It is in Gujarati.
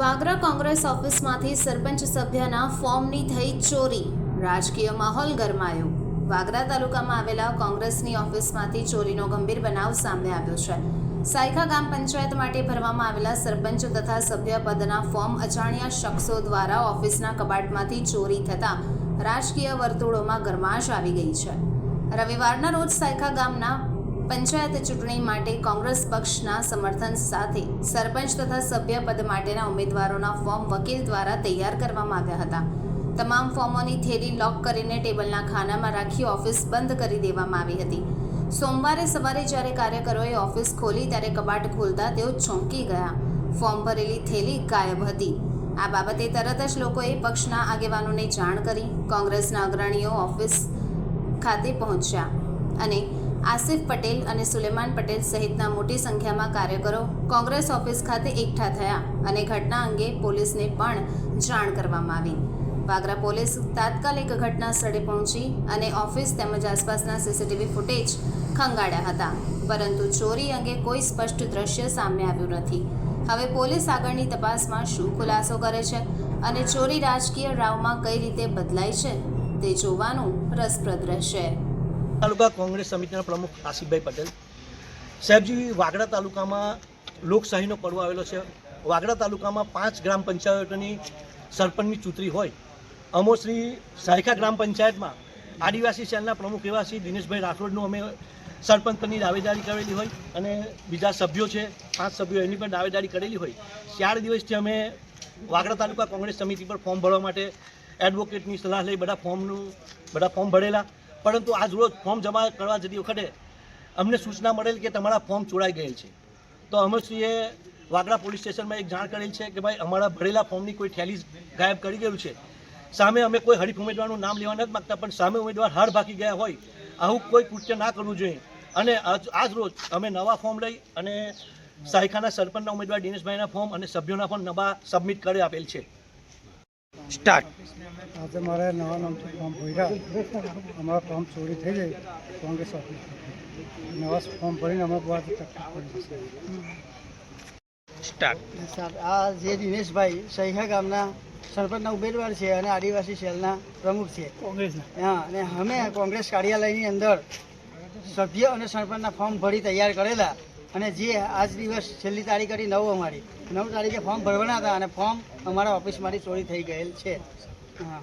વાગરા કોંગ્રેસ ઓફિસમાંથી સરપંચ સભ્યના ફોર્મની થઈ ચોરી. રાજકીય માહોલ ગરમાયો. વાગરા તાલુકામાં આવેલા કોંગ્રેસની ઓફિસમાંથી ચોરીનો ગંભીર બનાવ સામે આવ્યો છે. સાયખા ગામ પંચાયત માટે ભરવામાં આવેલા સરપંચ તથા સભ્ય પદના ફોર્મ અજાણ્યા શખ્સો દ્વારા ઓફિસના કબાટમાંથી ચોરી થતાં રાજકીય વર્તુળોમાં ગરમાશ આવી ગઈ છે. રવિવારના રોજ સાયખા ગામના પંચાયત ચૂંટણી માટે કોંગ્રેસ પક્ષના સમર્થન સાથે સરપંચ તથા સભ્ય પદ માટેના ઉમેદવારોના ફોર્મ વકીલ દ્વારા તૈયાર કરવામાં આવ્યા હતા. તમામ ફોર્મોની થેલી લોક કરીને ટેબલના ખાનામાં રાખી ઓફિસ બંધ કરી દેવામાં આવી હતી. સોમવારે સવારે જ્યારે કાર્યકરોએ ઓફિસ ખોલી ત્યારે કબાટ ખોલતા તેઓ ચોંકી ગયા. ફોર્મ ભરેલી થેલી ગાયબ હતી. આ બાબતે તરત જ લોકોએ પક્ષના આગેવાનોને જાણ કરી કોંગ્રેસના અગ્રણીઓ ઓફિસ ખાતે પહોંચ્યા અને આસિફ પટેલ અને સુલેમાન પટેલ સહિતના મોટી સંખ્યામાં કાર્યકરો કોંગ્રેસ ઓફિસ ખાતે એકઠા થયા અને ઘટના અંગે પોલીસને પણ જાણ કરવામાં આવી. વાગરા પોલીસ તાત્કાલિક ઘટના સ્થળે પહોંચી અને ઓફિસ તેમજ આસપાસના સીસીટીવી ફૂટેજ ખંગાળ્યા હતા. પરંતુ ચોરી અંગે કોઈ સ્પષ્ટ દ્રશ્ય સામે આવ્યું નથી. હવે પોલીસ આગળની તપાસમાં શું ખુલાસો કરે છે અને ચોરી રાજકીય રાવમાં કઈ રીતે બદલાય છે તે જોવાનું રસપ્રદ રહેશે. તાલુકા કોંગ્રેસ સમિતિના પ્રમુખ આસિફભાઈ પટેલ. સાહેબજી, વાગડા તાલુકામાં લોકશાહીનો પડવો આવેલો છે. વાગડા તાલુકામાં પાંચ ગ્રામ પંચાયતોની સરપંચની ચૂંટણી હોય. અમો શ્રી સાયખા ગ્રામ પંચાયતમાં આદિવાસી સેલના પ્રમુખ એવા શ્રી દિનેશભાઈ રાઠોડનું અમે સરપંચ પરની દાવેદારી કરેલી હોય અને બીજા સભ્યો છે, પાંચ સભ્યો એની પણ દાવેદારી કરેલી હોય. ચાર દિવસથી અમે વાગડા તાલુકા કોંગ્રેસ સમિતિ પર ફોર્મ ભરવા માટે એડવોકેટની સલાહ લઈ બધા ફોર્મનું, બધા ફોર્મ ભરેલા. પરંતુ આજ રોજ ફોર્મ જમા કરવા જતી વખતે અમને સૂચના મળેલ કે તમારા ફોર્મ ચોરાઈ ગયેલ છે. તો અમરશ્રીએ વાગડા પોલીસ સ્ટેશનમાં એક જાણ કરેલ છે કે ભાઈ, અમારા ભરેલા ફોર્મની કોઈ થેલી ગાયબ કરી ગયું છે. સામે અમે કોઈ હરીફ ઉમેદવારનું નામ લેવા નથી માગતા, પણ સામે ઉમેદવાર હાર ભાગી ગયા હોય, આવું કોઈ કૃત્ય ના કરવું જોઈએ. અને આજ રોજ અમે નવા ફોર્મ લઈ અને સાયખાના સરપંચના ઉમેદવાર દિનેશભાઈના ફોર્મ અને સભ્યોના પણ નવા સબમિટ કરી આપેલ છે. સ્ટાર્ટ. આજે મારે નવા નામથી ફોર્મ ભર્યા. અમારા ફોર્મ ચોરી થઈ જાય કોંગ્રેસ ઓફિસ નવા ફોર્મ ભરીને અમે બહુ સ્ટાર્ટ. સાહેબ, આ જે દિનેશભાઈ સહીહા ગામના સરપંચના ઉમેદવાર છે અને આદિવાસી સેલના પ્રમુખ છે. કોંગ્રેસના. હા અને અમે કોંગ્રેસ કાર્યાલયની અંદર સભ્ય અને સરપંચના ફોર્મ ભરી તૈયાર કરેલા. અને જે આજ દિવસ છેલ્લી તારીખ હતી નવ અમારી. નવ તારીખે ફોર્મ ભરવાના હતા અને ફોર્મ અમારા ઓફિસમાંથી ચોરી થઈ ગયેલ છે. હા.